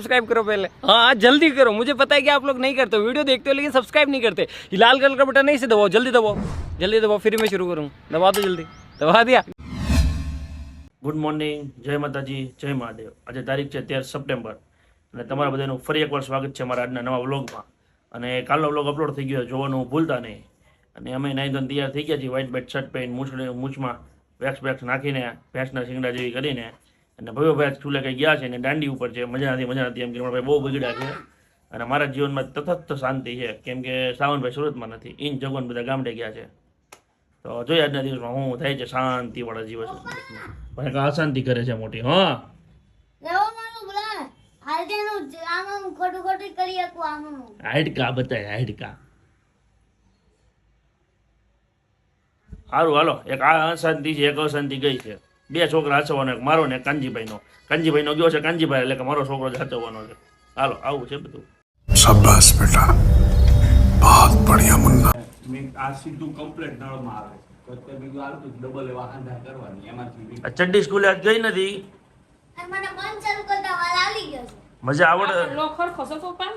Subscribe करो पहले हाँ जल्दी करो मुझे पता है कि आप लोग नहीं करते हो वीडियो देखते हो लेकिन सब्सक्राइब नहीं करते ये लाल कलर का बटन नहीं से दबाओ जल्दी दबाओ जल्दी दबाओ फिर मैं शुरू करूँ दबा दो जल्दी दबा दिया ગુડ મોર્નિંગ જય માતાજી જય મહાદેવ આજે તારીખ છે તેર સપ્ટેમ્બર અને તમારા બધાનું ફરી એકવાર સ્વાગત છે મારા આજના નવા વ્લોગમાં અને કાલનો વ્લોગ અપલોડ થઈ ગયો છે, જોવાનું ભૂલતા નહીં અને અમે નાઈ ધોઈને તૈયાર થઈ ગયા છીએ વ્હાઇટ બેટ શર્ટ પહેરીને મૂછ મૂછમાં વેક્સ બેક્સ નાખીને ભેંસના શિંગડા જેવી કરીને અને ભવ્ય ભેંસ ચૂલે કંઈ ગયા છે અને દાંડી ઉપર છે મજા નથી મજા નથી એમ કે ભાઈ બહુ બગડ્યા છે. અને મારા જીવનમાં તથત શાંતિ છે કેમ કે સાવનભાઈ સુરતમાં નથી ઇન જગવાન બધા ગામડે ગયા છે. તો જોઈએ આજના દિવસમાં હું થાય છે શાંતિવાળા જીવન પણ એક અશાંતિ કરે છે મોટી હા? લેવો મારું બોલા હાલજેનું જ આમાં હું ખોટું ખોટું કરી શકું આમાં હાડકા બતાય હાડકા. સારું હાલો એક આ અશાંતિ છે એક અશાંતિ ગઈ છે. બે છોકરા હસવાનો એક મારો ને કાનજીભાઈનો. કાનજીભાઈનો ગયો છે કાનજીભાઈ એટલે કે મારો છોકરો જ છે. હાલો આવું છે બધું. શાબાશ બેટા. બહુત બઢિયા મુન્ના. મેં આ સીધું કમ્પ્લેટ નળમાં આવે તો બીજું આલતો ડબલ એવા આંધા કરવાની. એમાંથી આ ચડ્ડી સ્કૂલે આજ ગઈ નથી. મને બંધ ચાલુ કરતા વાલ આવી ગયો મજા આવડ. લોખર ખસો તો પણ.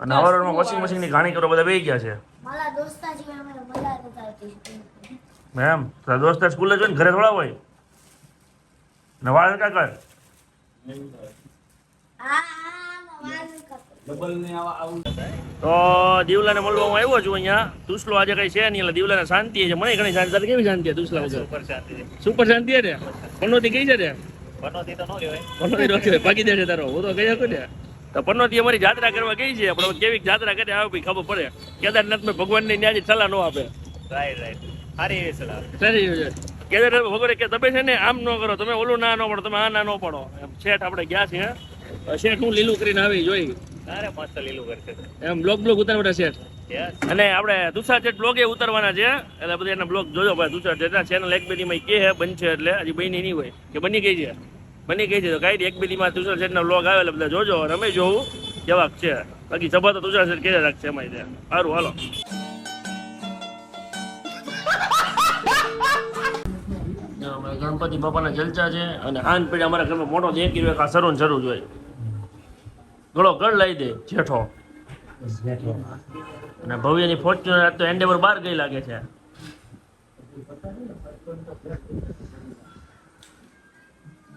અને આવરણમાં વોશિંગ મશીનની ઘાણી કરો બધા બેહી ગયા છે. મારા દોસ્તાજી અમે મજા આવતા. હતી મેમ તારા દોસ્તાર સ્કૂલે જોઈને ઘરે થોડા હોય? ને વાળ કા કર તો દીવલાને મળવા હું આવ્યો છું અહીંયા. તુસલો આજે કઈ છે નહીં એટલે દીવલાને શાંતિ છે. મને ઘણી શાંતિ. કેવી શાંતિ છે તુસલા વગર? સુપર શાંતિ સુપર શાંતિ છે પનોતી કઈ છે રે પનોતી તો નો લેવાય પનોતી કહેવાય ભાગી તારો. હું તો કહી શકું ને તો પનોતી અમારી જાત્રા કરવા ગઈ છે પણ હવે કેવી જાત્રા કરે આવે ભાઈ ખબર પડે. કેદારનાથમાં ભગવાનની ન્યાજી સલાહ નો આપે. રાઈટ રાઈટ સારી એવી સલાહ. સારી કેદારનાથ ભગવાન કે તમે છે ને આમ ન કરો તમે ઓલું ના ન પડો તમે આ ના ન પડો. એમ શેઠ આપણે ગયા છીએ. શેઠ હું લીલું કરીને આવી જોઈ. તારે મસ્ત લીલું કરશે. એમ બ્લોક બ્લોક ઉતારવાના શેઠ. અને આપણે દુસરા ચેટ બ્લોગ એ ઉતારવાના છે એટલે બધા એના બ્લોગ જોજો ભાઈ દુસરા ચેટના ચેનલ એક બેદીમાં કે હે બનશે એટલે હજી બની નહીં હોય. કે બની ગઈ છે? બની ગઈ છે તો કાંઈ એક બેદીમાં દુસરા ચેટના બ્લોગ આવે એટલે બધા જોજો રમે જોવું કેવાક છે. બાકી સભા તો દુસરા ચેટ કે રાખશે અમારી ત્યાં. સારું હાલો. ગણપતિ બાપાના જલચા છે અને આન પેઢી અમારા ઘરમાં મોટો દેખી રહ્યો આ સરું જરૂર જોઈએ ગળો ગળ લઈ દે, જેઠો. અને ભવ્યની ફોર્ચ્યુનર આજ તો એન્ડેવર બહાર ગઈ લાગે છે.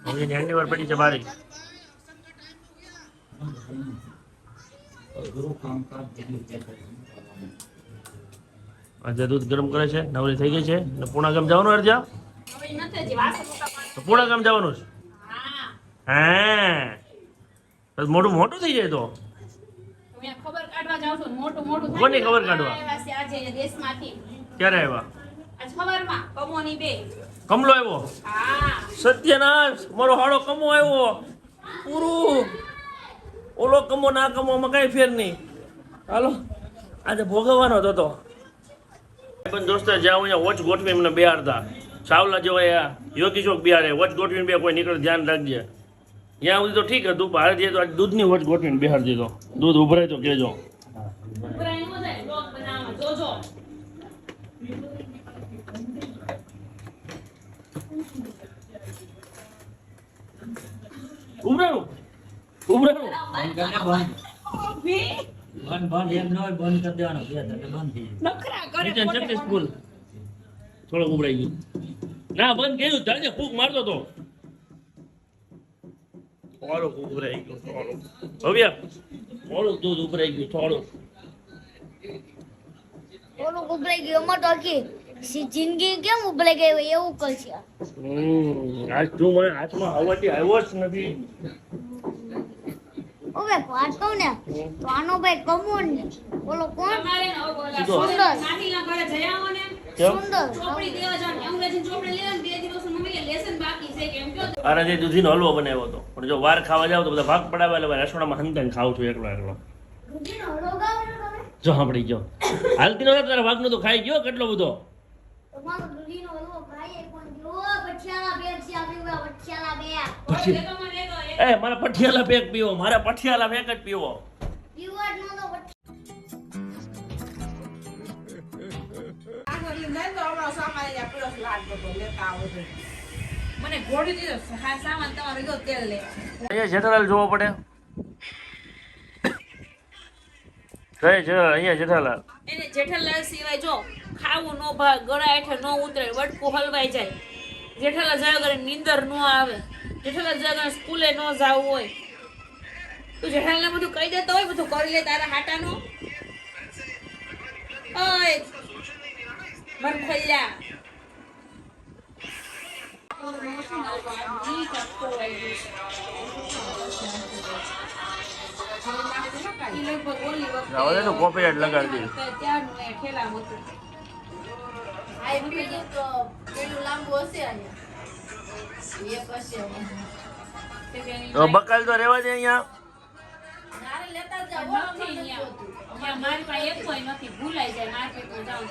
ભવ્યની એન્ડેવર પડી છે બારી. આજે દૂધ ગરમ કરે છે, નવરી થઈ ગઈ છે. પૂણા ગામ જવાનું અરજા તો પૂણા ગામ જવાનું છે? હા. મોટું મોટું થઈ જાય તો? ખબર કાઢવા જાવ છો મોટું મોટું કોની ખબર કાઢવા? આજે દેશમાંથી. ક્યારે આવ્યા? આજ સવારમાં કમોની બે. કમલો આવ્યો? હા. સત્યનાશ મારો હાડો કમો આવ્યો. પૂરું. ઓલો કમો ના કમોમાં કઈ ફેર નહીં. હાલો આજે ભોગવવાનો હતો. તો પણ દોસ્તો જ્યાં અહીંયા વોચ ગોઠવી એમને બિહારતા સાવલા જેવા યોગી ચોક બિહારે વચ ગોઠવીને બે કોઈ નીકળે ધ્યાન રાખજે. ત્યાં સુધી તો ઠીક હતું બહાર જઈએ તો આજ દૂધની વચ ગોઠવીને બિહાર દીધો દૂધ ઉભરાય તો કહેજો. ઉભરાઈ ન જાય બ્લોગ બનાવવામાં જોજો ઉભરાણું? ઉભરાણું? બંધ બંધ એમ ન હોય બંધ કરી દેવાનો. બે એટલે બંધ થઈ જાય. નખરા કરે નીચે પોતે. ચકચક ફૂલ. થોડોક ઉભરાઈ ગયું. ના બંધ કર્યું. જાજે ફૂક મારતો તો થોડુંક ઉભરાઈ ગયું થોડુંક ભવ્ય. થોડુંક દૂધ ઉભરાઈ ગયું થોડુંક ઓલું ઉભરાઈ ગયું અમાર તો જિંદગી કેમ ઉભરાઈ ગઈ એવું કરશે હમ, આજ તું મને હાથમાં હવાથી આવ્યો જ નથી. ઓવે વાત કહું ને તો આનો ભાઈ કમોન ને. બોલો કોણ? ને ઘરે જઈ આવો ને. કેમ? સુંદર. ચોપડી દેવા જાવ ને. અંગ્રેજી ચોપડી લેવા ને બે દિવસ મમ્મી કે લેસન બાકી છે કેમ કયો તો? આના જે દૂધીનો હલવો બનાવ્યો હતો. પણ જો વાર ખાવા જાવ તો બધા ભાગ પડાવે એટલે રસોડામાં હંતન ખાવું છું એકલો એકલો. દૂધીનો હલવો ગાવો છો તમે? જો સાંભળી ગયો. હાલતી નો તારા ભાગનો તો ખાઈ ગયો કેટલો બધો? એ મારા પઠિયાલા પેક પીવો મારા પઠિયાલા પેક જ પીવો. મને ઘોડી દીધો હા સામાન તમારો ગયો તેલ લે અહીંયા જેઠાલાલ જોવો પડે. કઈ છે અહીંયા જેઠાલાલ. એને જેઠાલાલ સિવાય જો ખાવું ન ભાગ ગળા હેઠળ ન ઉતરે વટકું હલવાઈ જાય. જેઠાલાલ જયા વગર નીંદર ન આવે. જેઠાલાલ જયા સ્કૂલે ન જવું હોય. તું જેઠાલાલને બધું કહી દેતો હોય બધું કરી લે તારા હાટાનું. ઓય મન ખોલ્યા. ઈ લગભગ ઓલી વખતે આવા દે ને copyright લગાડી દે. ત્યારનું એ ઠેલામાં હતું. આ એક બીજું તો પેલું લાંબુ હશે અહીંયા. એ પછી હવે. તે કે એની તો બકાલ તો રેવા દે અહીંયા. મારી પાસે એક કોઈ નથી. ભૂલાઈ જાય. માર્કેટમાં જાઉં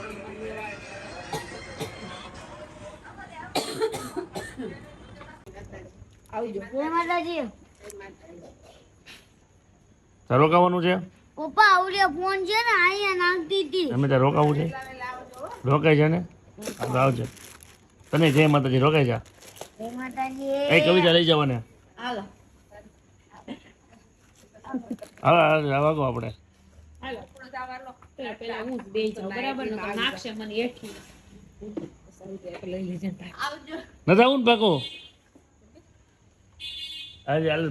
લેવા. જય માતાજી. તારે રોકાવાનું છે? પપ્પા ઓલે ફોન છે ને અહીંયા નાખતી હતી. અમે ત્યાં રોકાવું છે? રોકાય છે ને. આવજો. તને જય માતાજી રોકાય જા. જય માતાજી. કઈ કવિતા લઈ જવાને. હાલો. આપણે. હાલો. પેલા પેલા હું જ બેહી જાઉં, બરાબર? નાખશે મને હેઠી આવજો નથી આવું ને પાકો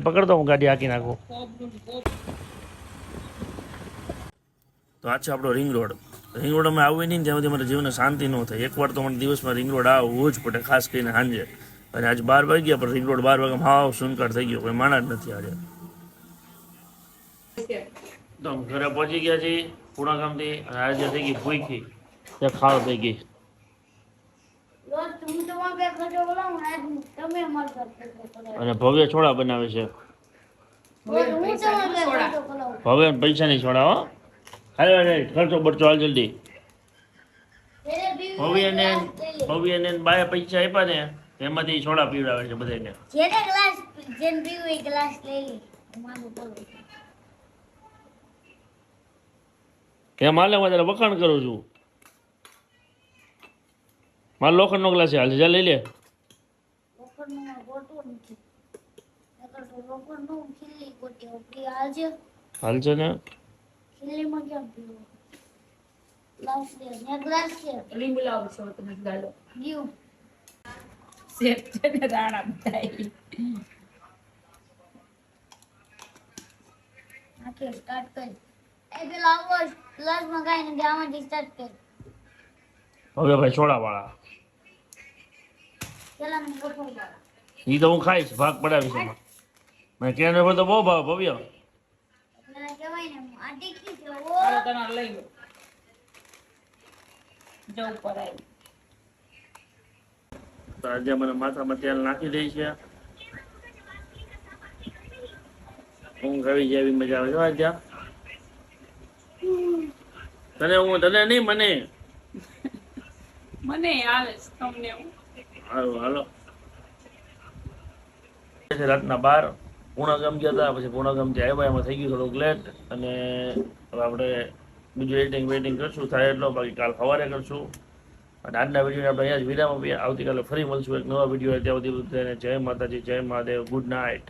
પકડતો હું ગાડી હાકી નાખું. તો આ છે આપણો રિંગ રોડ રિંગ રોડ અમે આવવી નહીં ત્યાં સુધી મારા જીવને શાંતિ ન થાય. એકવાર તો મને દિવસમાં રિંગ રોડ આવવું જ પડે, ખાસ કરીને સાંજે. અને આજે બાર વાગ્યા પણ રિંગ રોડ બાર વાગ્યા હાવ સુનકાર થઈ ગયો. કોઈ માણા જ નથી આજે તો ઘરે પહોંચી ગયા છીએ પૂણા ગામથી અને આજે થઈ ગઈ ભૂખી. ત્યાં ખાવ થઈ ગઈ રોજ હું તમારા બે ખર્ચો બોલાવું આજ તમે અમારો ખર્ચો કરો અને ભવ્ય છોડા બનાવે છે. ભવ્ય પૈસા નહીં છોડા. હો. હાલે ખર્ચો બરચો હાલ જલ્દી. ભવ્ય ને લે. ભવ્યને બાય પૈસા આપ્યા ને એમાંથી છોડા પીવડાવે છે બધાને જેને ગ્લાસ જેને પીવું હોય ગ્લાસ લઈ લે. અમારું હાલે હું વખાણ કરું છું? મારો લોખંડનો ગ્લાસ હાલ જા લઈ લે. હાલ છે. ને. લીંબુ તમે ગાલો. ગયું. છે. નાખી સ્ટાર્ટ કરી. એ પેલા આવો ગ્લાસમાં ગાઈને ગામાંથી સ્ટાર્ટ કરી. હવે ભાઈ છોડા વાળા એ તો હું ખાઈશ ભાગ પડાવીશ એમાં. મેં કેને પર તો બહુ ભાવ ભવ્ય. જવું આજે મને માથામાં તેલ નાખી દઈ છે. ઊંઘ આવી જાય મજા આવે. છે આજે. તને હું તને નહીં મને. મને આવે તમને હું હાલો. હાલો રાતના બાર પૂણા ગયા હતા, પછી પૂણા ગામથી આવ્યા, એમાં થઈ ગયું થોડુંક લેટ અને આપણે બીજું એડિટિંગ વેટિંગ કરશું, થાય એટલો, બાકી કાલ સવારે કરશું. અને આજના વિડીયોને આપણે અહીંયા જ વિરામ આપીએ. આવતીકાલે ફરી મળશું એક નવા વીડિયો ત્યાં સુધી જય માતાજી, જય મહાદેવ ગુડ નાઇટ